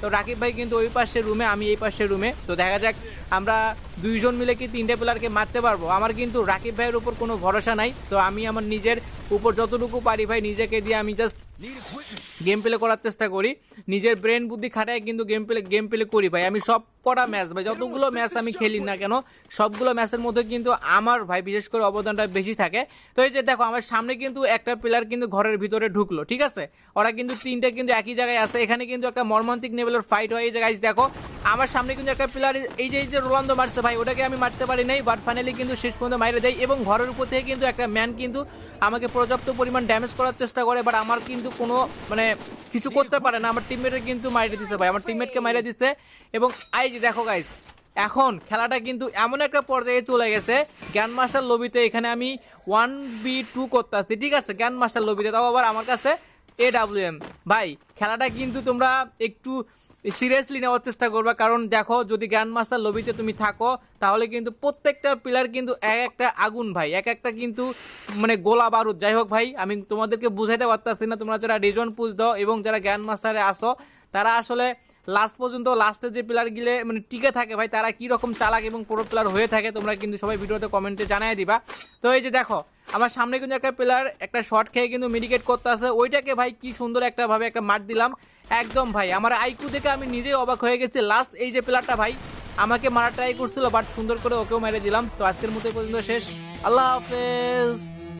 তো রাকিব ভাই কিন্তু ওই পাশের রুমে আমি এই পাশের রুমে তো দেখা যাক, আমরা দুইজন মিলে কি তিনটে প্লেয়ারকে মারতে পারব? আমার কিন্তু রাকিব ভাইয়ের উপর কোনো ভরসা নাই। তো আমি আমার নিজের উপর যতটুকু পারি ভাই, নিজেকে দিয়ে আমি জাস্ট গেম প্লে করার চেষ্টা করি। নিজের ব্রেন বুদ্ধি খাটায় কিন্তু গেম প্লে গেম প্লে করি ভাই। আমি সব কটা ম্যাচ ভাই, যতগুলো ম্যাচ আমি খেলি না কেন, সবগুলো ম্যাচের মধ্যে কিন্তু আমার ভাই বিশেষ করে অবদানটা বেশি থাকে। তো এই যে দেখো, আমার সামনে কিন্তু একটা প্লেয়ার কিন্তু ঘরের ভিতরে ঢুকলো, ঠিক আছে? ওরা কিন্তু তিনটে কিন্তু একই জায়গায় আছে। এখানে কিন্তু একটা মর্মান্তিক লেভেলের ফাইট হয়। এই জায়গায় দেখো, আমার সামনে কিন্তু একটা প্লেয়ার এই যে এই যে রোলান্দো মারছে ওটাকে আমি মারতে পারি নাই বাট ফাইনালি কিন্তু শেষ পর্যন্ত মাইরে দেয় এবং ঘরের উপর থেকে কিন্তু একটা ম্যান কিন্তু আমাকে পর্যাপ্ত পরিমাণ ড্যামেজ করার চেষ্টা করে বাট আমার কিন্তু কোনো মানে কিছু করতে পারে না। আমার টিমমেটের কিন্তু মাইরে দিছে ভাই, আমার টিমমেটকে মাইরে দিছে এবং যে দেখো গাইস এখন খেলাটা কিন্তু এমন একটা পর্যায়ে চলে গেছে জ্ঞান মাস্টার লবিতে এখানে আমি ওয়ান বি টু করতেছি, ঠিক আছে? জ্ঞান মাস্টার লবিতে তাও আবার আমার কাছে এ ডাব্লিউ এম ভাই, খেলাটা কিন্তু তোমরা একটু সিরিয়াসলি নেওয়ার চেষ্টা করবে। কারণ দেখো, যদি গ্র্যান্ড মাস্টার লবিতে তুমি থাকো, তাহলে কিন্তু প্রত্যেকটা প্লেয়ার কিন্তু এক একটা আগুন, ভাই। এক একটা কিন্তু মানে গোলা বারুদ। যাই হোক, ভাই, আমি তোমাদেরকে বুঝাইতে পারতেছি না। তোমরা যারা রিজন পুজ দাও এবং যারা গ্র্যান্ড মাস্টারে আসো, তারা আসলে লাস্ট পর্যন্ত লাস্টে যে প্লেয়ার গিলে মানে টিকে থাকে, ভাই, তারা কী রকম চালাক এবং প্রো প্লেয়ার হয়ে থাকে, তোমরা কিন্তু সবাই ভিডিওতে কমেন্টে জানাই দিবা। তো এই যে দেখো আমার সামনে কিন্তু একটা প্লেয়ার একটা শট খেয়ে কিন্তু মেডিকেট করতে আসে। ওইটাকে ভাই কি সুন্দর একটা ভাবে একটা মার দিলাম। একদম ভাই, আমার আইকু দেখে আমি নিজেই অবাক হয়ে গেছি। লাস্ট এই যে প্লেয়ারটা ভাই, আমাকে মারা ট্রাই করছিল বাট সুন্দর করে ওকেও মেরে দিলাম। তো আজকের মতো পর্যন্ত শেষ। আল্লাহ হাফেজ।